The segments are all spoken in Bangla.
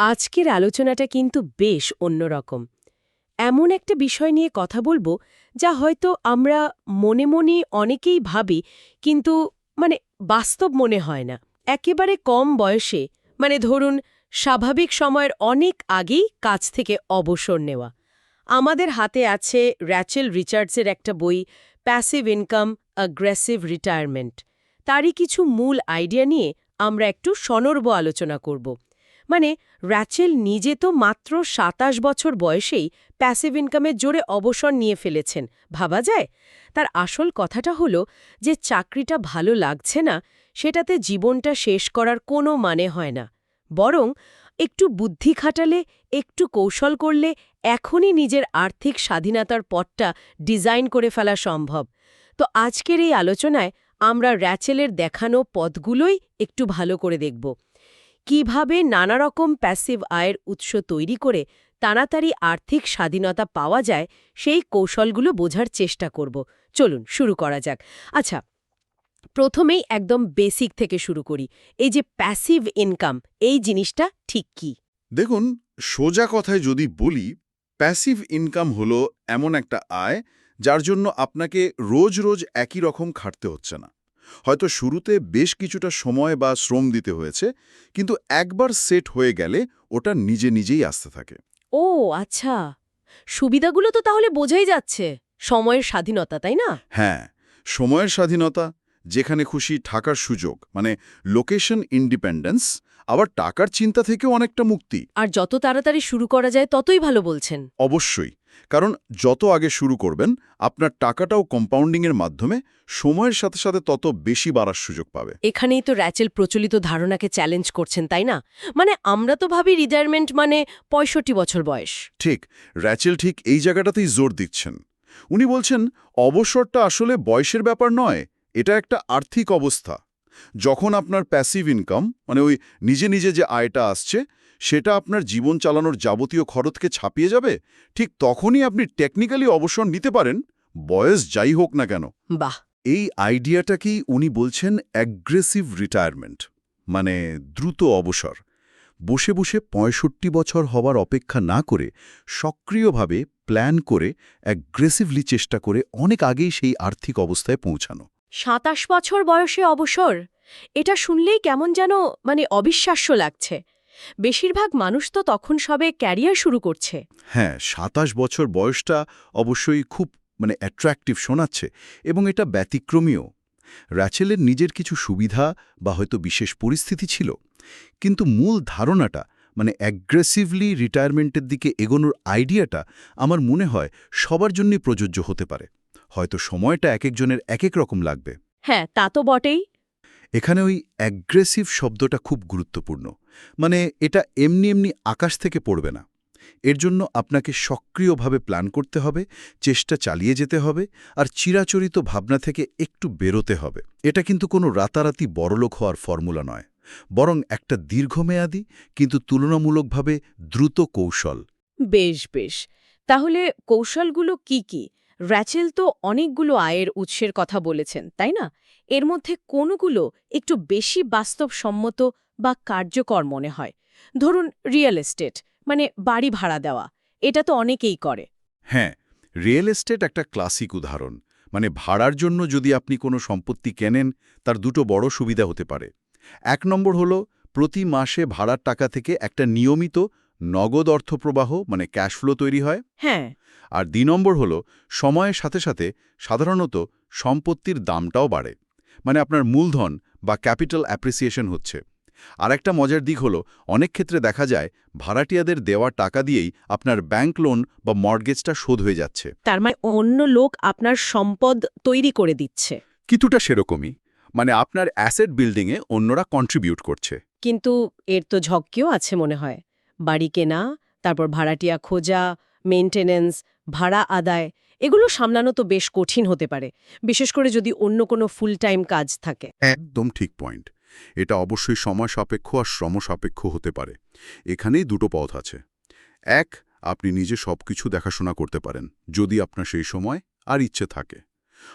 আজকের আলোচনাটা কিন্তু বেশ অন্যরকম। এমন একটা বিষয় নিয়ে কথা বলব যা হয়তো আমরা মনে মনে অনেকেই ভাবি, কিন্তু মানে বাস্তব মনে হয় না। একেবারে কম বয়সে মানে ধরুন স্বাভাবিক সময়ের অনেক আগেই কাজ থেকে অবসর নেওয়া। আমাদের হাতে আছে র্যাচেল রিচার্ডসের একটা বই, প্যাসিভ ইনকাম, অ্যাগ্রেসিভ রিটায়ারমেন্ট তারই কিছু মূল আইডিয়া নিয়ে আমরা একটু সনর্ব আলোচনা করব। মানে র্যাচেল নিজে তো মাত্র সাতাশ বছর বয়সেই প্যাসিভ ইনকামের জোরে অবসর নিয়ে ফেলেছেন, ভাবা যায়? তার আসল কথাটা হলো যে চাকরিটা ভালো লাগছে না, সেটাতে জীবনটা শেষ করার কোনো মানে হয় না। বরং, একটু বুদ্ধি খাটালে, একটু কৌশল করলে এখনই নিজের আর্থিক স্বাধীনতার পথটা ডিজাইন করে ফেলা সম্ভব। তো আজকের এই আলোচনায় আমরা র্যাচেলের দেখানো পথগুলোই একটু ভালো করে দেখব। কীভাবে নানা রকম প্যাসিভ আয়ের উৎস তৈরি করে তাড়াতাড়ি আর্থিক স্বাধীনতা পাওয়া যায়, সেই কৌশলগুলো বোঝার চেষ্টা করব। চলুন, শুরু করা যাক। আচ্ছা প্রথমেই একদম বেসিক থেকে শুরু করি। এই যে প্যাসিভ ইনকাম এই জিনিসটা ঠিক কি? দেখুন, সোজা কথায় যদি বলি প্যাসিভ ইনকাম হলো এমন একটা আয় যার জন্য আপনাকে রোজ রোজ একই রকম খাটতে হচ্ছে না। হয়তো শুরুতে বেশ কিছুটা সময় বা শ্রম দিতে হয়েছে কিন্তু একবার সেট হয়ে গেলে ওটা নিজে নিজেই আসতে থাকে। ও আচ্ছা। সুবিধাগুলো তো তাহলে বোঝাই যাচ্ছে। সময়ের স্বাধীনতা তাই না? হ্যাঁ সময়ের স্বাধীনতা যেখানে খুশি থাকার সুযোগ মানে লোকেশন ইন্ডিপেন্ডেন্স আবার টাকার চিন্তা থেকেও অনেকটা মুক্তি। আর যত তাড়াতাড়ি শুরু করা যায় ততই ভালো বলছেন। অবশ্যই। কারণ যত আগে শুরু করবেন আপনার টাকাটাও কম্পাউন্ডিংয়ের মাধ্যমে সময়ের সাথে সাথে তত বেশি বাড়ার সুযোগ পাবে। এখানেই তো র্যাচেল প্রচলিত ধারণাকে চ্যালেঞ্জ করছেন তাই না? মানে আমরা তো ভাবি রিটায়ারমেন্ট মানে পঁয়ষট্টি বছর বয়স। ঠিক র্যাচেল ঠিক এই জায়গাটাতেই জোর দিচ্ছেন। উনি বলছেন অবসরটা আসলে বয়সের ব্যাপার নয় এটা একটা আর্থিক অবস্থা। যখন আপনার প্যাসিভ ইনকাম মানে ওই নিজে নিজে যে আয়টা আসছে সেটা আপনার জীবন চালানোর যাবতীয় খরচকে ছাপিয়ে যাবে? ঠিক তখনই আপনি টেকনিক্যালি অবসর নিতে পারেন বয়স যাই হোক না কেন। বাহ! এই আইডিয়াটাকেই উনি বলছেন অ্যাগ্রেসিভ রিটায়ারমেন্ট মানে দ্রুত অবসর। বসে বসে পঁয়ষট্টি বছর হওয়ার অপেক্ষা না করে সক্রিয়ভাবে প্ল্যান করে অ্যাগ্রেসিভলি চেষ্টা করে অনেক আগেই সেই আর্থিক অবস্থায় পৌঁছানো। সাতাশ বছর বয়সে অবসর? এটা শুনলেই কেমন যেন মানে অবিশ্বাস্য লাগছে। বেশিরভাগ মানুষ তো তখন সবে ক্যারিয়ার শুরু করছে। হ্যাঁ সাতাশ বছর বয়সটা অবশ্যই খুব মানে অ্যাট্রাকটিভ শোনাচ্ছে এবং এটা ব্যতিক্রমীয় র্যাচেলের নিজের কিছু সুবিধা বা হয়তো বিশেষ পরিস্থিতি ছিল কিন্তু মূল ধারণাটা মানে অ্যাগ্রেসিভলি রিটায়ারমেন্টের দিকে এগোনোর আইডিয়াটা আমার মনে হয় সবার জন্যই প্রযোজ্য হতে পারে। হয়তো সময়টা এক একজনের এক এক রকম লাগবে। হ্যাঁ তা তো বটেই। এখানে ওই অ্যাগ্রেসিভ শব্দটা খুব গুরুত্বপূর্ণ। মানে এটা এমনি এমনি আকাশ থেকে পড়বে না। এর জন্য আপনাকে সক্রিয়ভাবে প্ল্যান করতে হবে, চেষ্টা চালিয়ে যেতে হবে, আর চিরাচরিত ভাবনা থেকে একটু বেরোতে হবে। এটা কিন্তু কোনো রাতারাতি বড়লোক হওয়ার ফর্মুলা নয়। বরং একটা দীর্ঘমেয়াদী, কিন্তু তুলনামূলকভাবে দ্রুত কৌশল। বেশ বেশ। তাহলে কৌশলগুলো কি কি? র্যাচেল তো অনেকগুলো আয়ের উৎসের কথা বলেছেন তাই না? এর মধ্যে কোনগুলো একটু বেশি বাস্তবসম্মত বা কার্যকর মনে হয়? ধরুন রিয়েল এস্টেট মানে বাড়ি ভাড়া দেওয়া এটা তো অনেকেই করে। হ্যাঁ রিয়েল এস্টেট একটা ক্লাসিক উদাহরণ মানে ভাড়ার জন্য যদি আপনি কোনো সম্পত্তি কেনেন তার দুটো বড় সুবিধা হতে পারে। এক নম্বর হলো প্রতি মাসে ভাড়ার টাকা থেকে একটা নিয়মিত নগদ অর্থপ্রবাহ মানে ক্যাশফ্লো তৈরি হয়। হ্যাঁ। আর দ্বি নম্বর হলো সময়ের সাথে সাথে সাধারণত সম্পত্তির দামটাও বাড়ে। মানে আপনার মূলধন বা ক্যাপিটাল অ্যাপ্রিসিয়েশন হচ্ছে। আর একটা মজার দিক হলো অনেক ক্ষেত্রে দেখা যায় ভাড়াটিয়াদের দেওয়া টাকা দিয়েই আপনার ব্যাংক লোন বা মর্গেজটা শোধ হয়ে যাচ্ছে। তার মানে অন্য লোক আপনার সম্পদ তৈরি করে দিচ্ছে। কিছুটা সেরকমই। মানে আপনার অ্যাসেট বিল্ডিংয়ে অন্যরা কন্ট্রিবিউট করছে। কিন্তু এর তো ঝক্কিও আছে মনে হয়। বাড়ি কেনা তারপর ভাড়াটিয়া খোঁজা মেনটেনেন্স ভাড়া আদায় এগুলো সামলানো তো বেশ কঠিন হতে পারে বিশেষ করে যদি অন্য কোনো ফুল টাইম কাজ থাকে। একদম ঠিক পয়েন্ট এটা অবশ্যই সময় সাপেক্ষ আর শ্রম সাপেক্ষ হতে পারে। এখানেই দুটো পথ আছে। এক আপনি নিজে সবকিছু দেখাশোনা করতে পারেন যদি আপনার সেই সময় আর ইচ্ছে থাকে।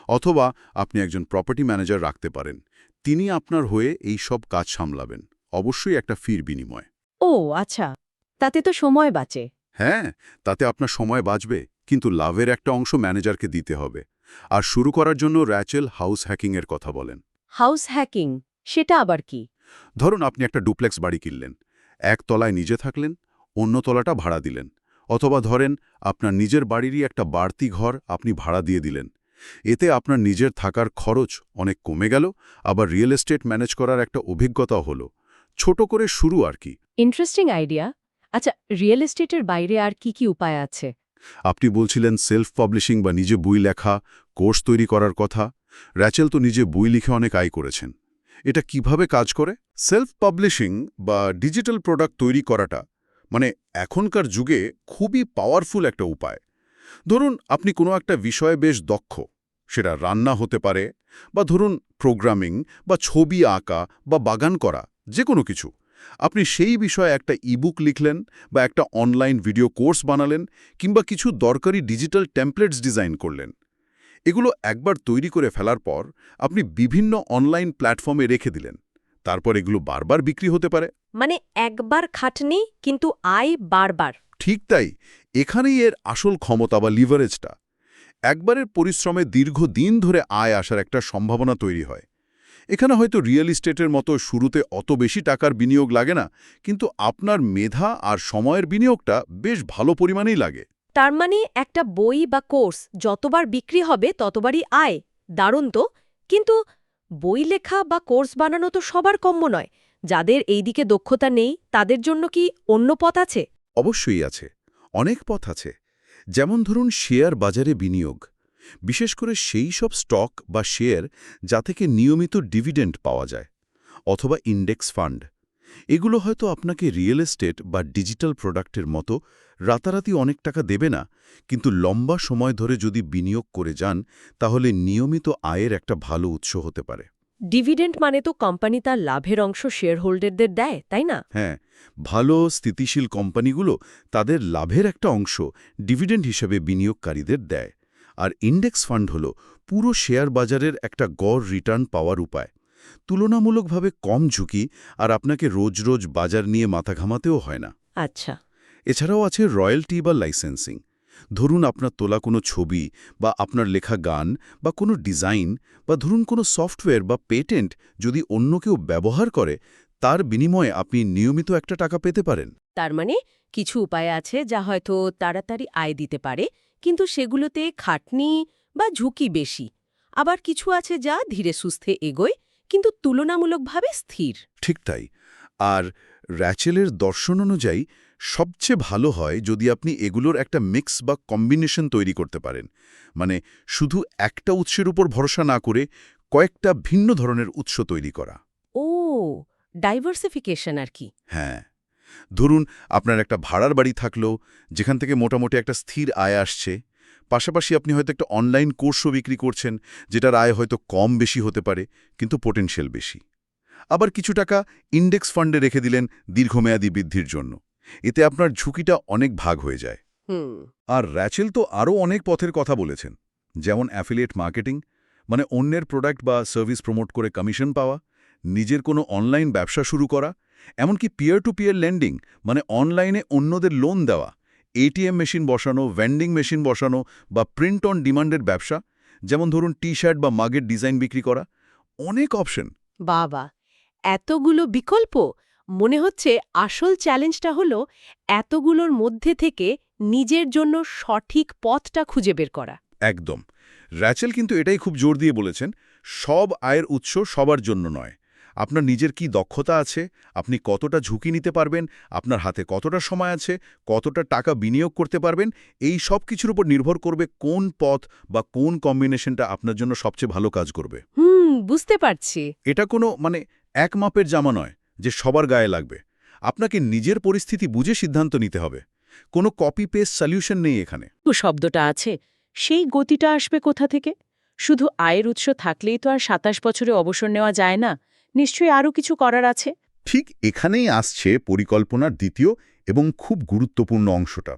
অথবা আপনি একজন প্রপার্টি ম্যানেজার রাখতে পারেন তিনি আপনার হয়ে এই সব কাজ সামলাবেন অবশ্যই একটা ফির বিনিময়। ও আচ্ছা তাতে তো সময় বাঁচে। হ্যাঁ তাতে আপনার সময় বাঁচবে। কিন্তু লাভের একটা অংশ ম্যানেজারকে দিতে হবে। আর শুরু করার জন্য র্যাচেল হাউস হ্যাকিংয়ের কথা বলেন। House hacking? সেটা আবার কি? ধরুন আপনি একটা ডুপ্লেক্স বাড়ি কিনলেন। এক তলায় নিজে থাকলেন অন্য তলাটা ভাড়া দিলেন। অথবা ধরেন আপনার নিজের বাড়িরই একটা বাড়তি ঘর আপনি ভাড়া দিয়ে দিলেন। এতে আপনার নিজের থাকার খরচ অনেক কমে গেল আবার রিয়েল এস্টেট ম্যানেজ করার একটা অভিজ্ঞতা হলো। ছোট করে শুরু আর কি। Interesting idea. আচ্ছা রিয়েল এস্টেটের বাইরে আর কি কি উপায় আছে? আপনি বলছিলেন সেলফ পাবলিশিং বা নিজে বই লেখা, কোর্স তৈরি করার কথা। র্যাচেল তো নিজে বই লিখে অনেক আয় করেছেন। এটা কীভাবে কাজ করে? সেলফ পাবলিশিং বা ডিজিটাল প্রোডাক্ট তৈরি করাটা মানে এখনকার যুগে খুবই পাওয়ারফুল একটা উপায়। ধরুন, আপনি কোনো একটা বিষয়ে বেশ দক্ষ, সেটা রান্না হতে পারে বা ধরুন প্রোগ্রামিং বা ছবি আঁকা বা বাগান করা যে কোনো কিছু। আপনি সেই বিষয়ে একটা ইবুক লিখলেন বা একটা অনলাইন ভিডিও কোর্স বানালেন কিংবা কিছু দরকারি ডিজিটাল টেমপ্লেটস ডিজাইন করলেন। এগুলো একবার তৈরি করে ফেলার পর আপনি বিভিন্ন অনলাইন প্ল্যাটফর্মে রেখে দিলেন। তারপর এগুলো বারবার বিক্রি হতে পারে। মানে একবার খাটনি কিন্তু আয় বারবার। ঠিক তাই এখানেই এর আসল ক্ষমতা বা লিভারেজটা একবারের পরিশ্রমে দীর্ঘদিন ধরে আয় আসার একটা সম্ভাবনা তৈরি হয়। এখানে হয়তো রিয়েল ইস্টেটের মতো শুরুতে অত বেশি টাকার বিনিয়োগ লাগে না কিন্তু আপনার মেধা আর সময়ের বিনিয়োগটা বেশ ভালো পরিমাণেই লাগে। তার মানে একটা বই বা কোর্স যতবার বিক্রি হবে ততবারই আয়। দারুণ তো। কিন্তু বই লেখা বা কোর্স বানানো তো সবার কম্য নয়। যাদের এইদিকে দক্ষতা নেই তাদের জন্য কি অন্য পথ আছে? অবশ্যই আছে। অনেক পথ আছে। যেমন ধরুন শেয়ার বাজারে বিনিয়োগ। বিশেষ করে সেই সব স্টক বা শেয়ার যা থেকে নিয়মিত ডিভিডেন্ড পাওয়া যায় অথবা ইন্ডেক্স ফান্ড। এগুলো হয়তো আপনাকে রিয়েল এস্টেট বা ডিজিটাল প্রোডাক্টের মতো রাতারাতি অনেক টাকা দেবে না কিন্তু লম্বা সময় ধরে যদি বিনিয়োগ করে যান তাহলে নিয়মিত আয়ের একটা ভালো উৎস হতে পারে। ডিভিডেন্ড মানে তো কোম্পানি তার লাভের অংশ শেয়ার হোল্ডারদের দেয় তাই না? হ্যাঁ ভালো স্থিতিশীল কোম্পানিগুলো তাদের লাভের একটা অংশ ডিভিডেন্ড হিসেবে বিনিয়োগকারীদের দেয়। আর ইন্ডেক্স ফান্ড হল পুরো শেয়ার বাজারের একটা গড় রিটার্ন পাওয়ার উপায়। তুলনামূলকভাবে কম ঝুঁকি আর আপনাকে রোজ রোজ বাজার নিয়ে মাথা ঘামাতেও হয় না। আচ্ছা। এছাড়াও আছে রয়্যালটি বা লাইসেন্সিং। ধরুন আপনার তোলা কোনো ছবি বা আপনার লেখা গান বা কোনো ডিজাইন বা ধরুন কোনো সফটওয়্যার বা পেটেন্ট যদি অন্য কেউ ব্যবহার করে তার বিনিময়ে আপনি নিয়মিত একটা টাকা পেতে পারেন। তার মানে কিছু উপায় আছে যা হয়তো তাড়াতাড়ি আয় দিতে পারে কিন্তু সেগুলোতে খাটনি বা ঝুঁকি বেশি। আবার কিছু আছে যা ধীরে সুস্থে এগোয় কিন্তু তুলনামূলকভাবে স্থির। ঠিক তাই। আর র্যাচেলের দর্শন অনুযায়ী সবচেয়ে ভালো হয় যদি আপনি এগুলোর একটা মিক্স বা কম্বিনেশন তৈরি করতে পারেন। মানে শুধু একটা উৎসের উপর ভরসা না করে কয়েকটা ভিন্ন ধরনের উৎস তৈরি করা। ও ডাইভার্সিফিকেশন আর কি। হ্যাঁ। ধরুন আপনার একটা ভাড়ার বাড়ি থাকল যেখান থেকে মোটামুটি একটা স্থির আয় আসছে। পাশাপাশি আপনি হয়তো একটা অনলাইন কোর্সও বিক্রি করছেন যেটার আয় হয়তো কম বেশি হতে পারে কিন্তু পোটেনশিয়াল বেশি। আবার কিছু টাকা ইন্ডেক্স ফান্ডে রেখে দিলেন দীর্ঘমেয়াদী বৃদ্ধির জন্য। এতে আপনার ঝুঁকিটা অনেক ভাগ হয়ে যায়। আর র্যাচেল তো আরও অনেক পথের কথা বলেছেন যেমন অ্যাফিলিয়েট মার্কেটিং মানে অন্যের প্রোডাক্ট বা সার্ভিস প্রমোট করে কমিশন পাওয়া নিজের কোনো অনলাইন ব্যবসা শুরু করা এমনকি পিয়ার টু পিয়ার লেন্ডিং মানে অনলাইনে অন্যদের লোন দেওয়া এটিএম মেশিন বসানো ভেন্ডিং মেশিন বসানো বা প্রিন্ট অন ডিমান্ডের ব্যবসা যেমন ধরুন টি শার্ট বা মাগের ডিজাইন বিক্রি করা অনেক অপশন বাবা এতগুলো বিকল্প? মনে হচ্ছে আসল চ্যালেঞ্জটা হলো এতগুলোর মধ্যে থেকে নিজের জন্য সঠিক পথটা খুঁজে বের করা। একদম। র্যাচেল কিন্তু এটাই খুব জোর দিয়ে বলেছেন সব আয়ের উৎস সবার জন্য নয়। আপনার নিজের কি দক্ষতা আছে? আপনি কতটা ঝুঁকি নিতে পারবেন? আপনার হাতে কতটা সময় আছে? কতটা টাকা বিনিয়োগ করতে পারবেন? এই সব কিছুর উপর নির্ভর করবে কোন পথ বা কোন কম্বিনেশনটা আপনার জন্য সবচেয়ে ভালো কাজ করবে। হুম বুঝতে পারছি। এটা কোনো মানে এক মাপের জামা নয় যে সবার গায়ে লাগবে। আপনাকে নিজের পরিস্থিতি বুঝে সিদ্ধান্ত নিতে হবে। কোনো কপি পেস্ট সলিউশন নেই এখানে। শব্দটা আছে। সেই গতিটা আসবে কোথা থেকে? শুধু আয়ের উৎস থাকলেই তো আর সাতাশ বছরে অবসর নেওয়া যায় না। নিশ্চয়ই আরও কিছু করার আছে? ঠিক এখানেই আসছে পরিকল্পনার দ্বিতীয় এবং খুব গুরুত্বপূর্ণ অংশটা।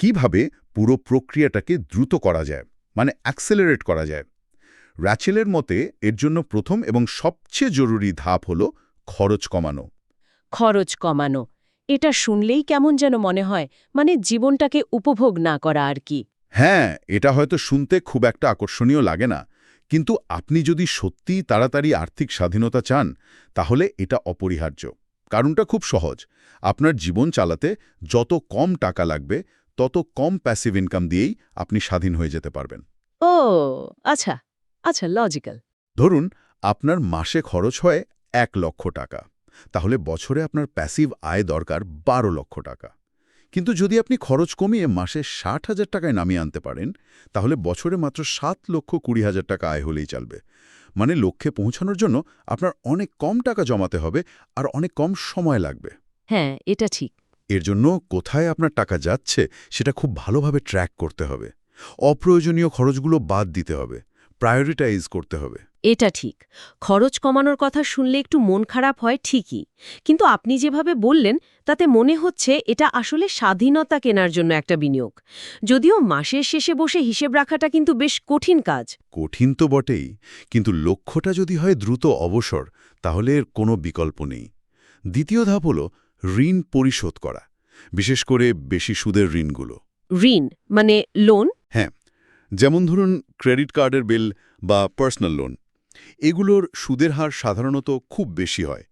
কীভাবে পুরো প্রক্রিয়াটাকে দ্রুত করা যায় মানে অ্যাক্সেলারেট করা যায়? র্যাচেলের মতে এর জন্য প্রথম এবং সবচেয়ে জরুরি ধাপ হল খরচ কমানো। খরচ কমানো। এটা শুনলেই কেমন যেন মনে হয় মানে জীবনটাকে উপভোগ না করা আর কি। হ্যাঁ এটা হয়তো শুনতে খুব একটা আকর্ষণীয় লাগে না। কিন্তু আপনি যদি সত্যিই তাড়াতাড়ি আর্থিক স্বাধীনতা চান তাহলে এটা অপরিহার্য। কারণটা খুব সহজ। আপনার জীবন চালাতে যত কম টাকা লাগবে তত কম প্যাসিভ ইনকাম দিয়েই আপনি স্বাধীন হয়ে যেতে পারবেন। ও আচ্ছা আচ্ছা লজিক্যাল ধরুন আপনার মাসে খরচ হয় এক লক্ষ টাকা। তাহলে বছরে আপনার প্যাসিভ আয় দরকার বারো লক্ষ টাকা। কিন্তু যদি আপনি খরচ কমিয়ে মাসে ষাট হাজার টাকায় নামিয়ে আনতে পারেন তাহলে বছরে মাত্র সাত লক্ষ কুড়ি হাজার টাকা আয় হলেই চলবে। মানে লক্ষ্যে পৌঁছানোর জন্য আপনার অনেক কম টাকা জমাতে হবে আর অনেক কম সময় লাগবে। হ্যাঁ এটা ঠিক। এর জন্য কোথায় আপনার টাকা যাচ্ছে সেটা খুব ভালোভাবে ট্র্যাক করতে হবে। অপ্রয়োজনীয় খরচগুলো বাদ দিতে হবে। প্রায়োরিটাইজ করতে হবে। এটা ঠিক। খরচ কমানোর কথা শুনলে একটু মন খারাপ হয় ঠিকই। কিন্তু আপনি যেভাবে বললেন তাতে মনে হচ্ছে এটা আসলে স্বাধীনতা কেনার জন্য একটা বিনিয়োগ। যদিও মাসের শেষে বসে হিসেব রাখাটা কিন্তু বেশ কঠিন কাজ। কঠিন তো বটেই কিন্তু লক্ষ্যটা যদি হয় দ্রুত অবসর তাহলে এর কোনো বিকল্প নেই। দ্বিতীয় ধাপ হল ঋণ পরিশোধ করা বিশেষ করে বেশি সুদের ঋণগুলো। ঋণ? মানে লোন? হ্যাঁ যেমন ধরুন ক্রেডিট কার্ডের বিল বা পার্সোনাল লোন। এগুলোর সুদের হার সাধারণত খুব বেশি হয়।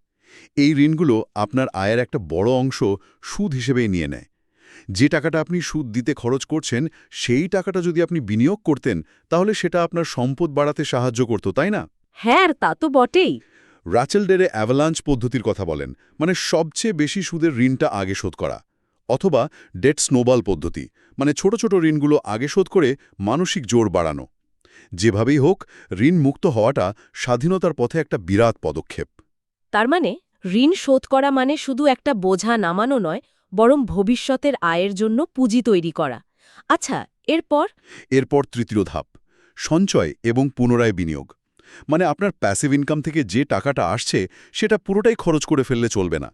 এই ঋণগুলো আপনার আয়ের একটা বড় অংশ সুদ হিসেবেই নিয়ে নেয়। যে টাকাটা আপনি সুদ দিতে খরচ করছেন সেই টাকাটা যদি আপনি বিনিয়োগ করতেন তাহলে সেটা আপনার সম্পদ বাড়াতে সাহায্য করত তাই না? হ্যাঁ তা তো বটেই। রাচেল ডেরে অ্যাভালাঞ্চ পদ্ধতির কথা বলেন মানে সবচেয়ে বেশি সুদের ঋণটা আগে শোধ করা অথবা ডেট স্নোবাল পদ্ধতি মানে ছোট ছোট ঋণগুলো আগে শোধ করে মানসিক জোর বাড়ানো। যেভাবেই হোক ঋণ মুক্ত হওয়াটা স্বাধীনতার পথে একটা বিরাট পদক্ষেপ। তার মানে ঋণ শোধ করা মানে শুধু একটা বোঝা নামানো নয় বরং ভবিষ্যতের আয়ের জন্য পুঁজি তৈরি করা। আচ্ছা এরপর? এরপর তৃতীয় ধাপ সঞ্চয় এবং পুনরায় বিনিয়োগ। মানে আপনার প্যাসিভ ইনকাম থেকে যে টাকাটা আসছে সেটা পুরোটাই খরচ করে ফেললে চলবে না।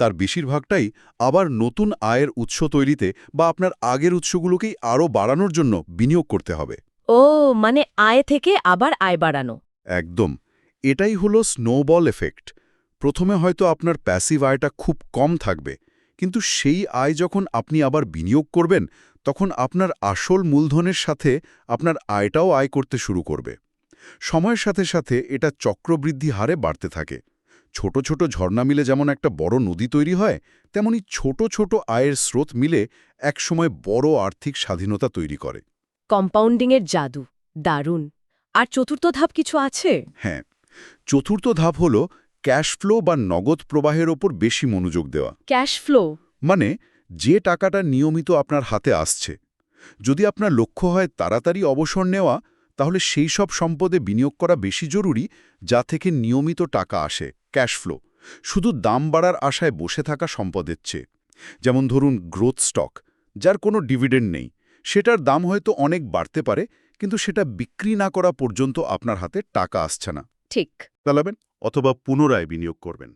তার বেশিরভাগটাই আবার নতুন আয়ের উৎস তৈরিতে বা আপনার আগের উৎসগুলোকেই আরও বাড়ানোর জন্য বিনিয়োগ করতে হবে। ও মানে আয় থেকে আবার আয় বাড়ানো। একদম। এটাই হলো স্নোবল এফেক্ট। প্রথমে হয়তো আপনার প্যাসিভ আয়টা খুব কম থাকবে, কিন্তু সেই আয় যখন আপনি আবার বিনিয়োগ করবেন, তখন আপনার আসল মূলধনের সাথে আপনার আয়টাও আয় করতে শুরু করবে। সময়ের সাথে সাথে এটা চক্রবৃদ্ধি হারে বাড়তে থাকে। ছোট ছোট ঝর্ণা মিলে যেমন একটা বড় নদী তৈরি হয়, তেমনি ছোট ছোট আয়ের স্রোত মিলে একসময় বড় আর্থিক স্বাধীনতা তৈরি করে। কম্পাউন্ডিংয়ের জাদু দারুণ। আর চতুর্থ ধাপ কিছু আছে? হ্যাঁ চতুর্থ ধাপ হল ক্যাশ ফ্লো বা নগদ প্রবাহের ওপর বেশি মনোযোগ দেওয়া। Cash flow? মানে যে টাকাটা নিয়মিত আপনার হাতে আসছে। যদি আপনার লক্ষ্য হয় তাড়াতাড়ি অবসর নেওয়া তাহলে সেই সব সম্পদে বিনিয়োগ করা বেশি জরুরি যা থেকে নিয়মিত টাকা আসে ক্যাশ ফ্লো। শুধু দাম বাড়ার আশায় বসে থাকা সম্পদের চেয়ে। যেমন ধরুন গ্রোথ স্টক যার কোনো ডিভিডেন্ড নেই। সেটার দাম হয়তো অনেক বাড়তে পারে কিন্তু সেটা বিক্রি না করা পর্যন্ত আপনার হাতে টাকা আসছে না। ঠিক। চালাবেন অথবা পুনরায় বিনিয়োগ করবেন।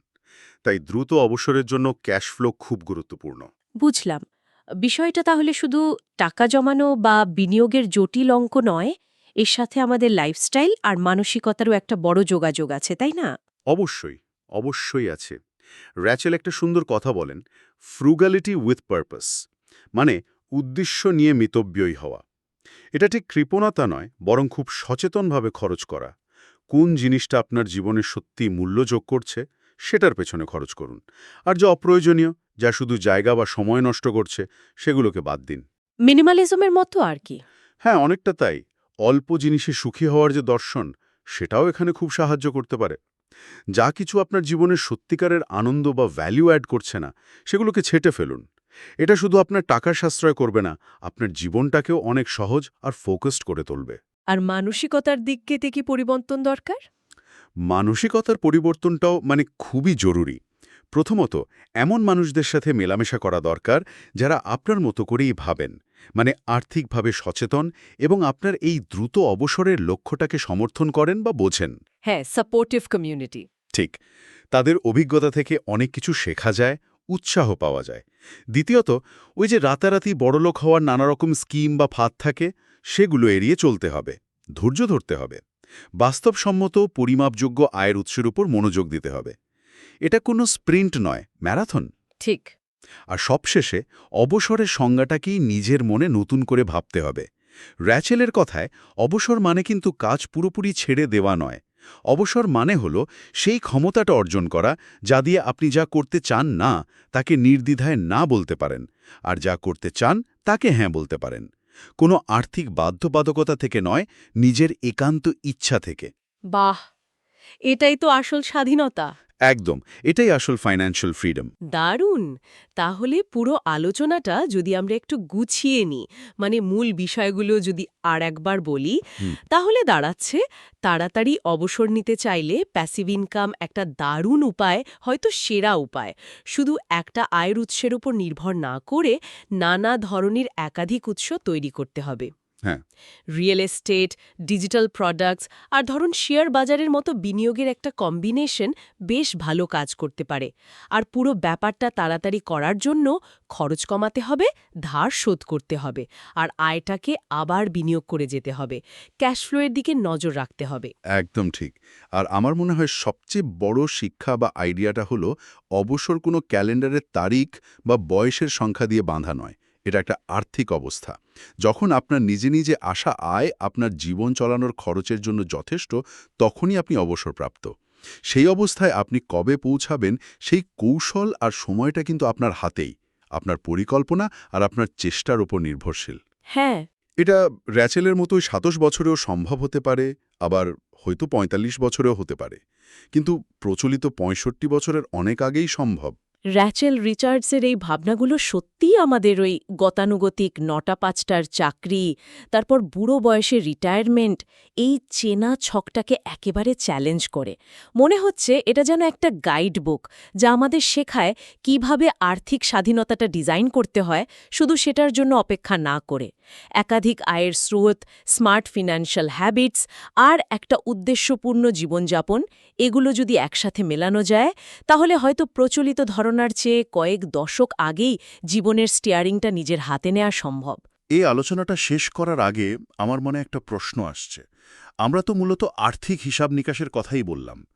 তাই দ্রুত অবসরের জন্য ক্যাশ ফ্লো খুব গুরুত্বপূর্ণ। বুঝলাম। বিষয়টা তাহলে শুধু টাকা জমানো বা বিনিয়োগের জটিল অঙ্ক নয় এর সাথে আমাদের লাইফস্টাইল আর মানসিকতারও একটা বড় যোগাযোগ আছে তাই না? অবশ্যই অবশ্যই আছে। র্যাচেল একটা সুন্দর কথা বলেন ফ্রুগালিটি উইথ পারপাস মানে উদ্দেশ্য নিয়ে মিতব্যয়ী হওয়া। এটা ঠিক কৃপণতা নয় বরং খুব সচেতনভাবে খরচ করা। কোন জিনিসটা আপনার জীবনে সত্যি মূল্য যোগ করছে সেটার পেছনে খরচ করুন। আর যা অপ্রয়োজনীয় যা শুধু জায়গা বা সময় নষ্ট করছে সেগুলোকে বাদ দিন। মিনিমালিজমের মতো আর কি? হ্যাঁ অনেকটা তাই। অল্প জিনিসে সুখী হওয়ার যে দর্শন সেটাও এখানে খুব সাহায্য করতে পারে। যা কিছু আপনার জীবনে সত্যিকারের আনন্দ বা ভ্যালু অ্যাড করছে না সেগুলোকে ছেটে ফেলুন। এটা শুধু আপনার টাকার সাশ্রয় করবে না আপনার জীবনটাকেও অনেক সহজ আর ফোকাসড করে তুলবে। আর মানসিকতার দিক কেতে কি পরিবর্তন দরকার? মানসিকতার পরিবর্তনটাও মানে খুবই জরুরি। প্রথমত এমন মানুষদের সাথে মেলামেশা করা দরকার যারা আপনার মতো করেই ভাবেন মানে আর্থিকভাবে সচেতন এবং আপনার এই দ্রুত অবসরের লক্ষ্যটাকে সমর্থন করেন বা বোঝেন। হ্যাঁ সাপোর্টিভ কমিউনিটি ঠিক তাদের অভিজ্ঞতা থেকে অনেক কিছু শেখা যায় উৎসাহ পাওয়া যায়। দ্বিতীয়ত ওই যে রাতারাতি বড়লোক হওয়ার নানা রকম স্কিম বা ফাঁদ থাকে সেগুলো এড়িয়ে চলতে হবে ধৈর্য ধরতে হবে। বাস্তবসম্মত পরিমাপযোগ্য আয়ের উৎসের উপর মনোযোগ দিতে হবে। এটা কোনো স্প্রিন্ট নয় ম্যারাথন। ঠিক। আর সবশেষে অবসরের সংজ্ঞাটাকেই নিজের মনে নতুন করে ভাবতে হবে। র্যাচেলের কথায় অবসর মানে কিন্তু কাজ পুরোপুরি ছেড়ে দেওয়া নয়। অবসর মানে হল সেই ক্ষমতাটা অর্জন করা যা দিয়ে আপনি যা করতে চান না, তাকে নির্দ্বিধায় না বলতে পারেন, আর যা করতে চান তাকে হ্যাঁ বলতে পারেন। কোনো আর্থিক বাধ্যবাধকতা থেকে নয়, নিজের একান্ত ইচ্ছা থেকে। বাহ! এটাই তো আসল স্বাধীনতা। একদম এটাই আসল ফাইন্যান্সিয়াল ফ্রিডম দারুণ! তাহলে পুরো আলোচনাটা যদি আমরা একটু গুছিয়ে নিই মানে মূল বিষয়গুলো যদি আর একবার বলি তাহলে দাঁড়াচ্ছে তাড়াতাড়ি অবসর নিতে চাইলে প্যাসিভ ইনকাম একটা দারুণ উপায় হয়তো সেরা উপায়। শুধু একটা আয়ের উৎসের উপর নির্ভর না করে নানা ধরনের একাধিক উৎস তৈরি করতে হবে। হ্যাঁ। রিয়েল এস্টেট ডিজিটাল প্রোডাক্টস আর ধরুন শেয়ার বাজারের মতো বিনিয়োগের একটা কম্বিনেশন বেশ ভালো কাজ করতে পারে। আর পুরো ব্যাপারটা তাড়াতাড়ি করার জন্য খরচ কমাতে হবে ধার শোধ করতে হবে আর আয়টাকে আবার বিনিয়োগ করে যেতে হবে। ক্যাশ ফ্লোয়ের দিকে নজর রাখতে হবে। একদম ঠিক। আর আমার মনে হয় সবচেয়ে বড় শিক্ষা বা আইডিয়াটা হলো অবসর কোনো ক্যালেন্ডারের তারিখ বা বয়সের সংখ্যা দিয়ে বাঁধা নয়। এটা একটা আর্থিক অবস্থা। যখন আপনার নিজে নিজে আসা আয় আপনার জীবন চলানোর খরচের জন্য যথেষ্ট তখনই আপনি অবসরপ্রাপ্ত। সেই অবস্থায় আপনি কবে পৌঁছাবেন সেই কৌশল আর সময়টা কিন্তু আপনার হাতেই। আপনার পরিকল্পনা আর আপনার চেষ্টার উপর নির্ভরশীল। হ্যাঁ। এটা র্যাচেলের মতোই সাতশ বছরেও সম্ভব হতে পারে আবার হয়তো ৪৫ বছরেও হতে পারে। কিন্তু প্রচলিত পঁয়ষট্টি বছরের অনেক আগেই সম্ভব। র্যাচেল রিচার্ডসের এই ভাবনাগুলো সত্যিই আমাদের ওই গতানুগতিক নটা পাঁচটার চাকরি, তারপর বুড়ো বয়সে রিটায়ারমেন্ট, এই চেনা ছকটাকে একেবারে চ্যালেঞ্জ করে। মনে হচ্ছে এটা যেন একটা গাইড বুক যা আমাদের শেখায় কীভাবে আর্থিক স্বাধীনতাটা ডিজাইন করতে হয়, শুধু সেটার জন্য অপেক্ষা না করে। একাধিক আয়ের স্রোত, স্মার্ট ফিনান্সিয়াল হ্যাবিটস আর একটা উদ্দেশ্যপূর্ণ জীবনযাপন, এগুলো যদি একসাথে মেলানো যায়, তাহলে হয়তো প্রচলিত ধরনার চেয়ে কয়েক দশক আগেই জীবনের স্টিয়ারিংটা নিজের হাতে নেওয়া সম্ভব। এই আলোচনাটা শেষ করার আগে আমার মনে একটা প্রশ্ন আসছে। আমরা তো মূলত আর্থিক হিসাব নিকাশের কথাই বললাম।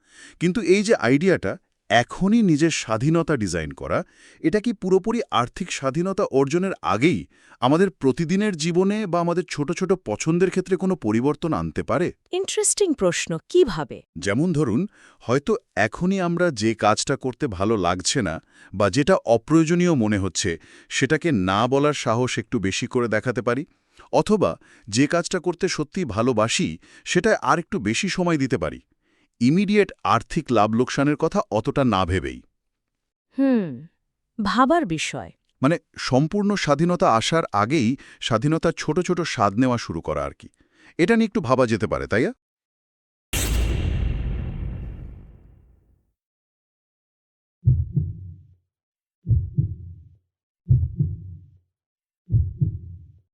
কিন্তু এই যে আইডিয়াটা এখনই নিজের স্বাধীনতা ডিজাইন করা এটা কি পুরোপুরি আর্থিক স্বাধীনতা অর্জনের আগেই আমাদের প্রতিদিনের জীবনে বা আমাদের ছোট ছোট পছন্দের ক্ষেত্রে কোনো পরিবর্তন আনতে পারে? ইন্টারেস্টিং প্রশ্ন কীভাবে? যেমন ধরুন হয়তো এখনই আমরা যে কাজটা করতে ভালো লাগছে না বা যেটা অপ্রয়োজনীয় মনে হচ্ছে সেটাকে না বলার সাহস একটু বেশি করে দেখাতে পারি অথবা যে কাজটা করতে সত্যি ভালোবাসি সেটা আর একটু বেশি সময় দিতে পারি। ইমিডিয়েট আর্থিক লাভ লোকসানের কথা অতটা না ভেবেই। হুম ভাবার বিষয়। মানে সম্পূর্ণ স্বাধীনতা আসার আগেই স্বাধীনতার ছোট ছোট স্বাদ নেওয়া শুরু করা আর কি। এটা নিয়ে একটু ভাবা যেতে পারে তাই না?